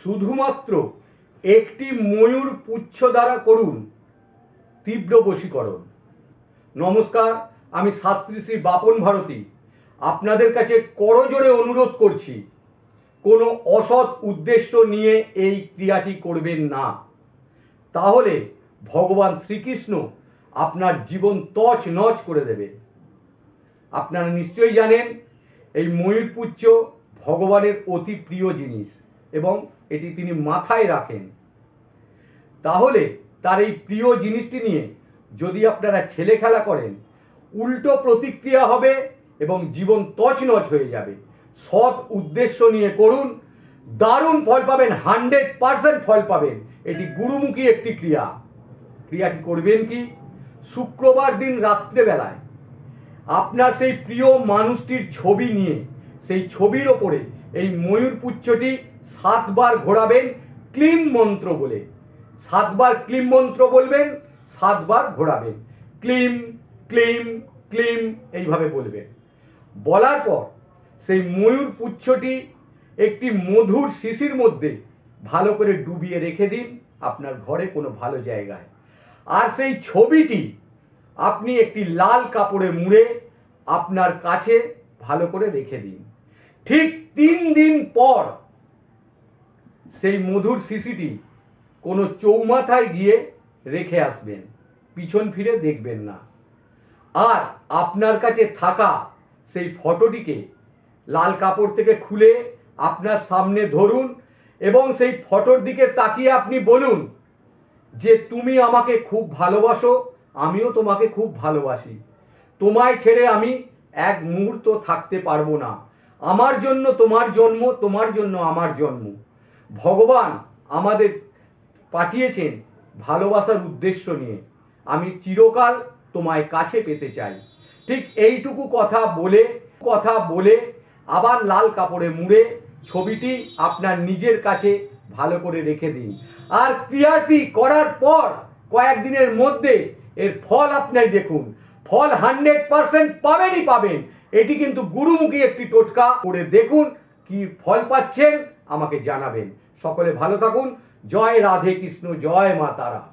শুধুমাত্র একটি ময়ূর পুচ্ছ দ্বারা করুন, তীব্র বশীকরণ। নমস্কার, আমি শাস্ত্রী শ্রী বাপন ভারতী। আপনাদের কাছে করজোরে অনুরোধ করছি, কোনো অসৎ উদ্দেশ্য নিয়ে এই ক্রিয়াটি করবেন না। তাহলে ভগবান শ্রীকৃষ্ণ আপনার জীবন তছ নচ করে দেবে। আপনারা নিশ্চয়ই জানেন, এই ময়ূরপুচ্ছ ভগবানের অতি প্রিয় জিনিস। এবং এটি তিনি মাথায় রাখেন। তাহলে তার এই প্রিয় জিনিসটি নিয়ে যদি আপনারা ছেলে খেলা করেন, উল্টো প্রতিক্রিয়া হবে এবং জীবন তছনছ হয়ে যাবে। সৎ উদ্দেশ্য নিয়ে করুন, দারুণ ফল পাবেন, হান্ড্রেড পার্সেন্ট ফল পাবেন। এটি গুরুমুখী একটি ক্রিয়া। ক্রিয়াটি করবেন কি? শুক্রবার দিন রাত্রেবেলায়। আপনার সেই প্রিয় মানুষটির ছবি নিয়ে সেই ছবির ওপরে এই ময়ূর পুচ্ছটি সাতবার ঘোরাবেন ক্লিম মন্ত্র বলে। সাতবার ক্লিম মন্ত্র বলবেন, সাতবার ঘোরাবেন। ক্লিম ক্লিম ক্লিম এইভাবে বলবেন। বলার পর সেই ময়ূর পুচ্ছটি একটি মধুর শিশির মধ্যে ভালো করে ডুবিয়ে রেখে দিন আপনার ঘরে কোনো ভালো জায়গায়। আর সেই ছবিটি আপনি একটি লাল কাপড়ে মুড়ে আপনার কাছে ভালো করে রেখে দিন। ঠিক তিন দিন পর সেই মধুর শিশিটি কোনো চৌমাথায় গিয়ে রেখে আসবেন, পিছন ফিরে দেখবেন না। আর আপনার কাছে থাকা সেই ফটোটিকে লাল কাপড় থেকে খুলে আপনার সামনে ধরুন এবং সেই ফটোর দিকে তাকিয়ে আপনি বলুন যে, তুমি আমাকে খুব ভালোবাসো, আমিও তোমাকে খুব ভালোবাসি। তোমায় ছেড়ে আমি এক মুহূর্ত থাকতে পারব না। আমার জন্য তোমার জন্ম, তোমার জন্য আমার জন্ম। ভগবান আমাদের পাঠিয়েছেন ভালোবাসার উদ্দেশ্য নিয়ে। আমি চিরকাল তোমায় কাছে পেতে চাই। ঠিক এইটুকু কথা বলে কথা বলে আবার লাল কাপড়ে মুড়ে ছবিটি আপনার নিজের কাছে ভালো করে রেখে দিন। আর ক্রিয়াটি করার পর কয়েকদিনের মধ্যে এর ফল আপনার দেখুন। ফল হান্ড্রেড পার্সেন্ট পাবেনই পাবেন। এটি কিন্তু গুরুমুখী একটি টোটকা। করে দেখুন কি ফল পাচ্ছেন, আমাকে জানাবেন। সকলে ভালো থাকুন। জয় রাধে কৃষ্ণ, জয় মা তারা।